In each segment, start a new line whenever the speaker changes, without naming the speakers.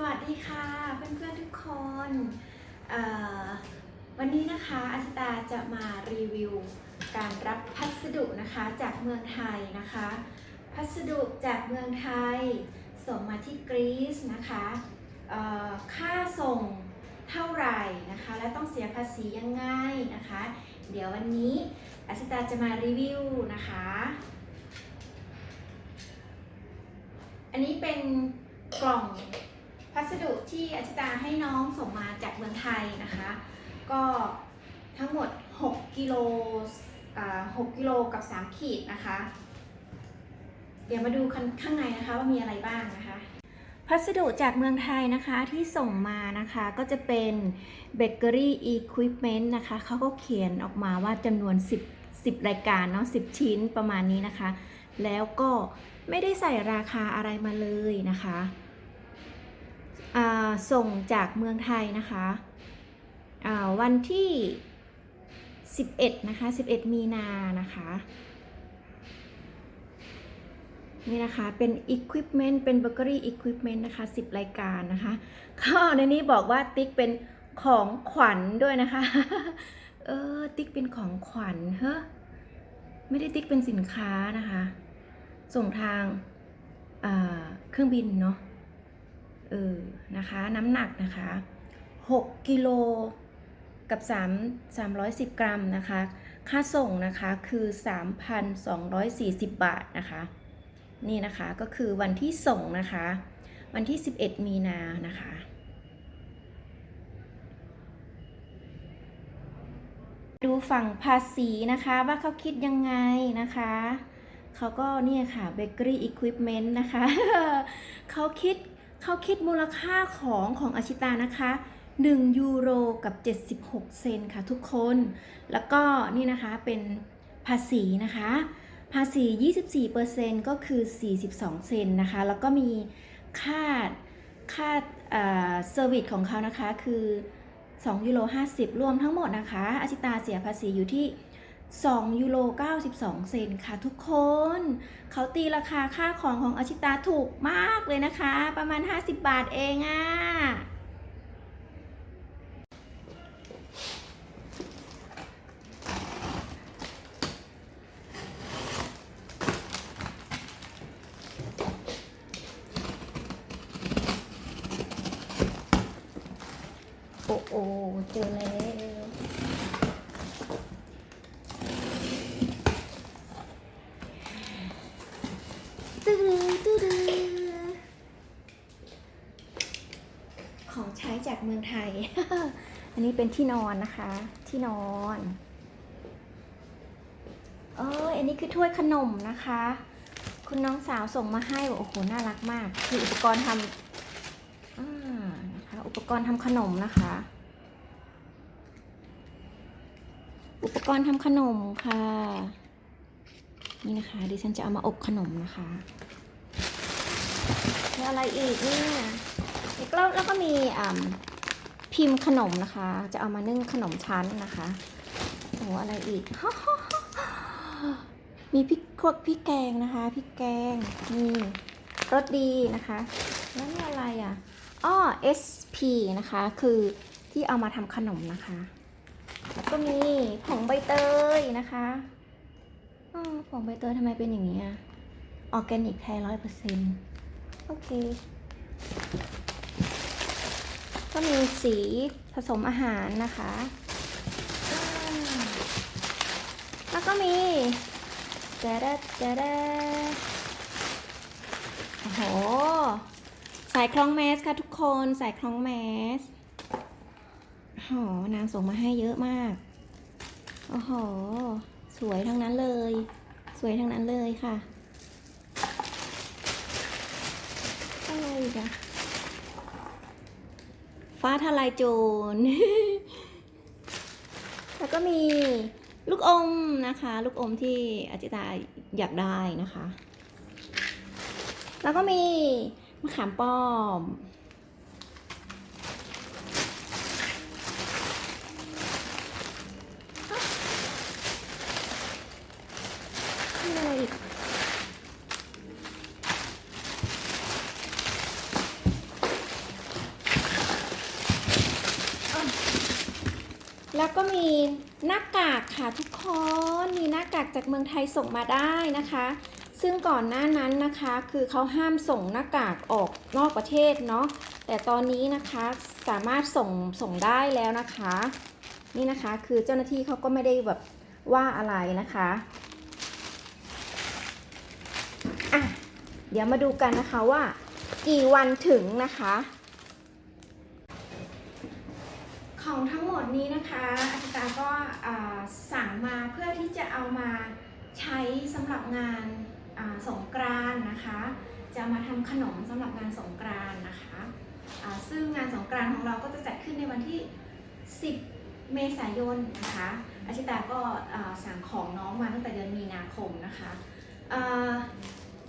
สวัสดีค่ะเพื่อนๆทุกคนวันนี้นะคะอาชิตาจะมารีวิวการรับพัสดุนะคะจากเมืองไทยนะคะ พัสดุจากเมืองไทย ส่งมาที่กรีซนะคะค่าส่งเท่าไหร่นะคะ และต้องเสียภาษียังไงนะคะ เดี๋ยววันนี้อาชิตาจะมารีวิวนะคะ อันนี้เป็นกล่อง พัสดุที่อาชิตาให้น้องส่งมาจากเมืองไทยนะคะ ก็ทั้งหมด 6กิโลอ่า6กิโลกับ 3 ขีดนะคะ เดี๋ยวมาดูข้างในนะคะว่ามีอะไรบ้างนะคะ พัสดุจากเมืองไทยนะคะที่ส่งมานะคะก็จะเป็นเบเกอรี่อีควิปเมนต์นะคะเขาก็เขียนออกมาว่าจำนวน 10 10 รายการเนาะ10 ชิ้นประมาณนี้นะคะ แล้วก็ไม่ได้ใส่ราคาอะไรมาเลยนะคะ ส่งจากเมืองไทยนะคะวันที่ 11 นะคะ 11 มีนานะคะ นี่นะคะ เป็น Equipment เป็น Bakery Equipment นะคะ 10 รายการนะคะก็ในนี้บอกว่าติ๊กเป็นของขวัญด้วยนะคะ เออ ติ๊กเป็นของขวัญเฮ้อไม่ได้ติ๊กเป็นสินค้านะคะ ส่งทางเครื่องบินเนาะ เออนะคะน้ำหนักนะคะ6กิโลกับ3 310 กรัมนะคะ ค่าส่งนะคะคือ 3,240 บาทนะคะ นี่นะคะก็คือวันที่ส่งนะคะ วันที่ 11 มีนานะคะ ดูฝั่งภาษีนะคะว่าเขาคิดยังไงนะคะเขาก็เนี่ยค่ะ Bakery Equipment นะคะ เขาคิด เขาคิดมูลค่าของของอาชิตานะคะ 1 ยูโรกับ 76 เซนค่ะทุกคน แล้วก็นี่นะคะเป็นภาษีนะคะ ภาษี 24%ก็คือ 42 เซนนะคะ แล้วก็มีค่าค่าเซอร์วิสของเขานะคะคือ2ยูโร50 รวมทั้งหมดนะคะอาชิตาเสียภาษีอยู่ที่ 2ยูโร92 เซนค่ะทุกคน เขาตีราคาค่าของของอาชิตาถูกมากเลยนะคะ ประมาณ 50 บาทเองอะ่ะโอ้โอเจอแล้วตื้อตื้อตื้อของใช้จากเมืองไทย อันนี้เป็นที่นอนนะคะ ที่นอนเอออันนี้คือถ้วยขนมนะคะ คุณน้องสาวส่งมาให้โอ้โหน่ารักมาก คืออุปกรณ์ทำอ่านะคะ อุปกรณ์ทำขนมนะคะ อุปกรณ์ทำขนมค่ะ นี่นะคะดิฉันจะเอามาอบขนมนะคะมีอะไรอีกเนี่ยแล้วแล้วก็มีอ่า พิมพ์ขนมนะคะ จะเอามานึ่งขนมชั้นนะคะโอ้อะไรอีก มีพริกพวกพริกแกงนะคะพริกแกงนี่รสดีนะคะแล้วนี่อะไรอะอ้อ SP นะคะ คือที่เอามาทำขนมนะคะ แล้วก็มีผงใบเตยนะคะอผงใบเตยทำไมเป็นอย่างนี้อะออร์แกนิกแท้ร้อยเปอร์เซ็นต์โอเค ก็มีสีผสมอาหารนะคะ แล้วก็มีแจ๊ดแจ๊ดโอ้โห สายคล้องแมสค่ะทุกคน สายคล้องแมสโอ้โห นางส่งมาให้เยอะมาก โอ้โห สวยทั้งนั้นเลย สวยทั้งนั้นเลยค่ะอะไรอีกอะ ฟ้าทลายโจร แล้วก็มีลูกอมนะคะ ลูกอมที่อาจิตาอยากได้นะคะ แล้วก็มีมะขามป้อมอะไรอีก แล้วก็ มีหน้ากากค่ะทุกคนมีหน้ากากจากเมืองไทยส่งมาได้นะคะ ซึ่งก่อนหน้านั้นนะคะคือเขาห้ามส่งหน้ากากออกนอกประเทศเนาะแต่ตอนนี้นะคะสามารถส่งส่งได้แล้วนะคะ นี่นะคะคือเจ้าหน้าที่เขาก็ไม่ได้แบบว่าอะไรนะคะอะเดี๋ยวมาดูกันนะคะว่า กี่วันถึงนะคะ ของทั้งหมดนี้นะคะอาจารย์ก็สั่งมาเพื่อที่จะเอามาใช้สำหรับงานสงกรานนะคะ จะมาทำขนมสำหรับงานสงกรานนะคะซึ่งงานสงกรานของเราก็จะจัดขึ้นในวันที่ 10 เมษายนนะคะอาชิตาก็สั่งของน้องมาตั้งแต่เดือนมีนาคมนะคะ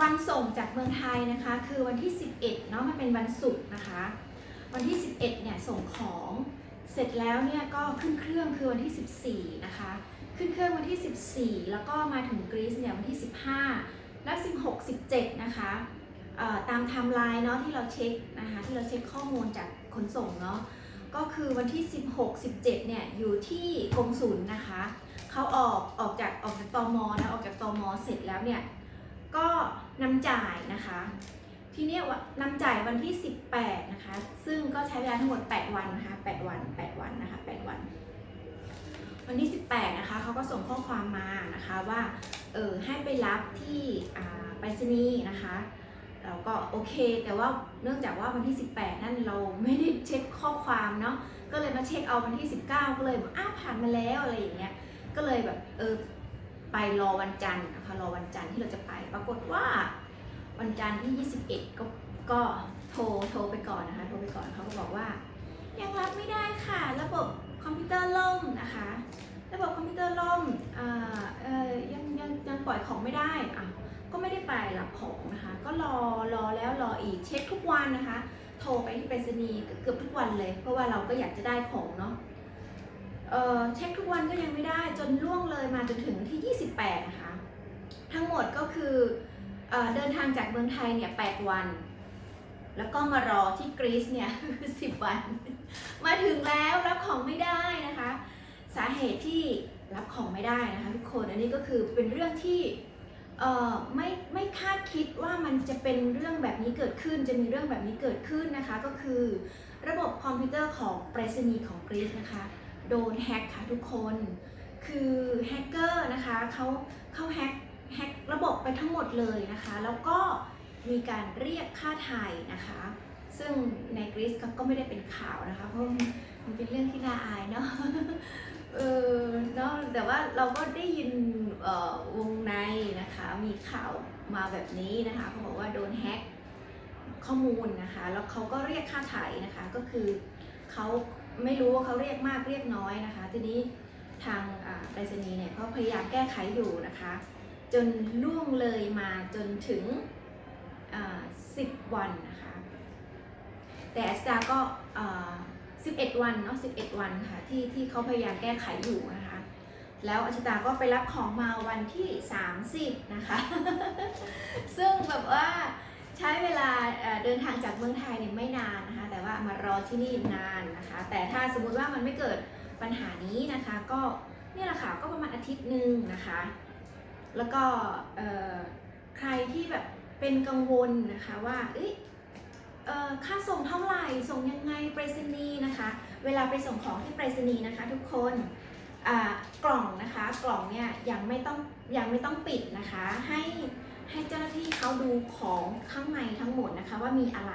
วันส่งจากเมืองไทยนะคะ คือวันที่ 11เนาะมันเป็นวันศุกร์นะคะ วันที่ 11เนี่ยส่งของ เสร็จแล้วเนี่ยก็ขึ้นเครื่องคือวันที่ 14 นะคะ ขึ้นเครื่องวันที่ 14 แล้วก็มาถึงกรีซเนี่ยวันที่ 15 แล้ว16 17 นะคะตามไทม์ไลน์เนาะที่เราเช็คนะคะที่เราเช็คข้อมูลจากขนส่งเนาะก็คือวันที่ 16 17 เนี่ยอยู่ที่กรมศุลนะคะเขาออกออกจากออกจากตมนะออกจากตมเสร็จแล้วเนี่ยก็นำจ่ายนะคะ ทีนี้ว่านำจ่ายวันที่ 18 นะคะ ซึ่งก็ใช้เวลาทั้งหมด 8 วันนะคะ 8 วัน 8 วันนะคะ 8 วัน วันที่ 18 นะคะเขาก็ส่งข้อความมานะคะว่า เออให้ไปรับที่ไปรษณีย์นะคะเราก็โอเค แต่ว่าเนื่องจากว่าวันที่ 18 นั่นเราไม่ได้เช็คข้อความเนาะ ก็เลยมาเช็คเอาวันที่ 19 ก็เลยบอกอ้าวผ่านมาแล้วอะไรอย่างเงี้ย ก็เลยแบบเออไปรอวันจันทร์นะคะรอวันจันทร์ที่เราจะไป ปรากฏว่า วันจันทร์ที่ 21 ก็ก็โทรโทรไปก่อนนะคะ โทรไปก่อนเขาก็บอกว่า ยังรับไม่ได้ค่ะ ระบบคอมพิวเตอร์ล่มนะคะ ระบบคอมพิวเตอร์ล่มอ่าเออยังยังยังปล่อยของไม่ได้อะก็ไม่ได้ไปรับของนะคะ ก็รอรอแล้วรออีกเช็คทุกวันนะคะ โทรไปที่ไปรษณีย์เกือบทุกวันเลย เพราะว่าเราก็อยากจะได้ของเนาะเออเช็คทุกวันก็ยังไม่ได้จนล่วงเลยมาจนถึงที่ 28 นะคะ ทั้งหมดก็คือ เดินทางจากเมืองไทยเนี่ย8วัน แล้วก็มารอที่กรีซเนี่ยคือ10วัน มาถึงแล้วรับของไม่ได้นะคะ สาเหตุที่รับของไม่ได้นะคะทุกคนอันนี้ก็คือเป็นเรื่องที่เอ่อไม่ไม่คาดคิดว่ามันจะเป็นเรื่องแบบนี้เกิดขึ้น จะมีเรื่องแบบนี้เกิดขึ้นนะคะ ก็คือระบบคอมพิวเตอร์ของไปรษณีย์ของกรีซนะคะ โดนแฮ็กค่ะทุกคน คือแฮกเกอร์นะคะเขาเขาแฮ็ก แฮกระบบไปทั้งหมดเลยนะคะ แล้วก็มีการเรียกค่าไถ่นะคะ ซึ่งในกรีซก็ไม่ได้เป็นข่าวนะคะ เพราะมันเป็นเรื่องที่น่าอายเนาะเออเนาะแต่ว่าเราก็ได้ยินวงในนะคะ มีข่าวมาแบบนี้นะคะเขาบอกว่าโดนแฮกข้อมูลนะคะ แล้วเขาก็เรียกค่าไถ่นะคะ ก็คือเขาไม่รู้ว่าเขาเรียกมากเรียกน้อยนะคะ ทีนี้ทางไปรษณีย์เนี่ยเขาพยายามแก้ไขอยู่นะคะ จนล่วงเลยมาจนถึง 10 วันนะคะ แต่แอสตาก็ 11 วันเนาะ11 วันค่ะที่ที่เขาพยายามแก้ไขอยู่นะคะ แล้วอาชิตาก็ไปรับของมาวันที่ 30 นะคะ ซึ่งแบบว่าใช้เวลาเอ่อเดินทางจากเมืองไทยเนี่ยไม่นานนะคะ แต่ว่ามารอที่นี่นานนะคะ แต่ถ้าสมมุติว่ามันไม่เกิดปัญหานี้นะคะ ก็เนี่ยแหละค่ะก็ประมาณอาทิตย์หนึ่งนะคะ แล้วก็ใครที่แบบเป็นกังวลนะคะว่าค่าส่งเท่าไหร่ ส่งยังไงไปรษณีย์นะคะ เวลาไปส่งของที่ไปรษณีย์นะคะ ทุกคนกล่องนะคะกล่องเนี่ยยังไม่ต้องยังไม่ต้องปิดนะคะให้ให้เจ้าหน้าที่เขาดูของข้างในทั้งหมดนะคะว่ามีอะไร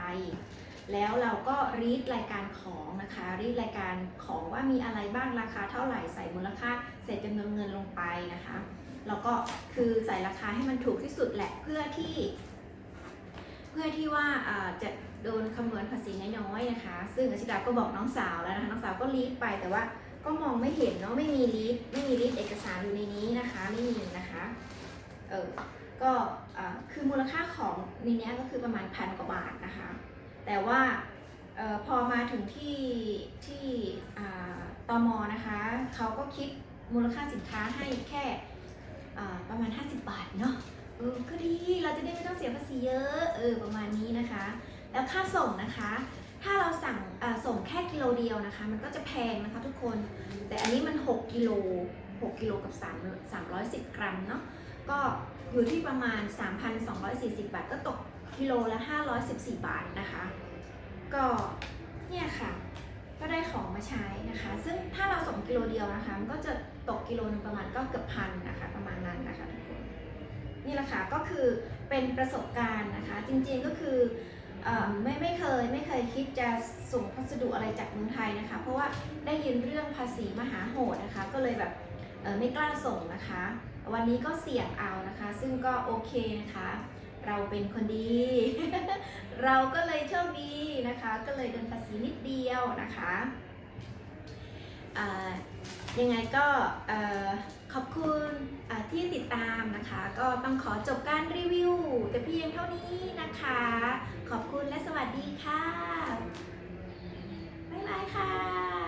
แล้วเราก็รีดรายการของนะคะ รีดรายการของว่ามีอะไรบ้างราคาเท่าไหร่ใส่มูลค่าใส่จำนวนเงินลงไปนะคะแล้วก็คือใส่ราคาให้มันถูกที่สุดแหละเพื่อที่ เพื่อที่ว่าจะโดนคำนวณภาษีน้อยๆนะคะ ซึ่งอาชิตาก็บอกน้องสาวแล้วนะคะน้องสาวก็รีดไปแต่ว่าก็มองไม่เห็นเนาะไม่มีรีดไม่มีรีดเอกสารอยู่ในนี้นะคะไม่มีนะคะเออก็คือมูลค่าของในนี้ก็คือประมาณพันกว่าบาทนะคะ แต่ว่าออพอมาถึงที่ที่ตอ่าตมนะคะเขาก็คิดมูลค่าสินค้าให้แค่ประมาณ 50 บาทเนาะเออก็ดีเราจะได้ไม่ต้องเสียภาษีเยอะเออประมาณนี้นะคะ แล้วค่าส่งนะคะ ถ้าเราสั่งส่งแค่กิโลเดียวนะคะ มันก็จะแพงนะคะทุกคน แต่อันนี้มัน 6กิโล6กิโลกับ3 310 กรัมเนาะก็อยู่ที่ประมาณ 3,240 บาทก็ตก กิโลละ 514 บาทนะคะ ก็เนี่ยค่ะ ก็ได้ของมาใช้นะคะ ซึ่งถ้าเราส่งกิโลเดียวนะคะมันก็จะตกกิโลนึงประมาณก็เกือบพันนะคะ ประมาณนั้นนะคะทุกคนนี่แหละค่ะก็คือเป็นประสบการณ์นะคะ จริงๆก็คือไม่ไม่เคยไม่เคยคิดจะส่งพัสดุอะไรจากเมืองไทยนะคะ เพราะว่าได้ยินเรื่องภาษีมหาโหดนะคะ ก็เลยแบบไม่กล้าส่งนะคะ วันนี้ก็เสี่ยงเอานะคะ ซึ่งก็โอเคนะคะ เราเป็นคนดี เราก็เลยโชคดีนะคะ ก็เลยโดนภาษีนิดเดียวนะคะยังไงก็ขอบคุณที่ติดตามนะคะ ก็ต้องขอจบการรีวิว แต่เพียงเท่านี้นะคะ ขอบคุณและสวัสดีค่ะบายค่ะ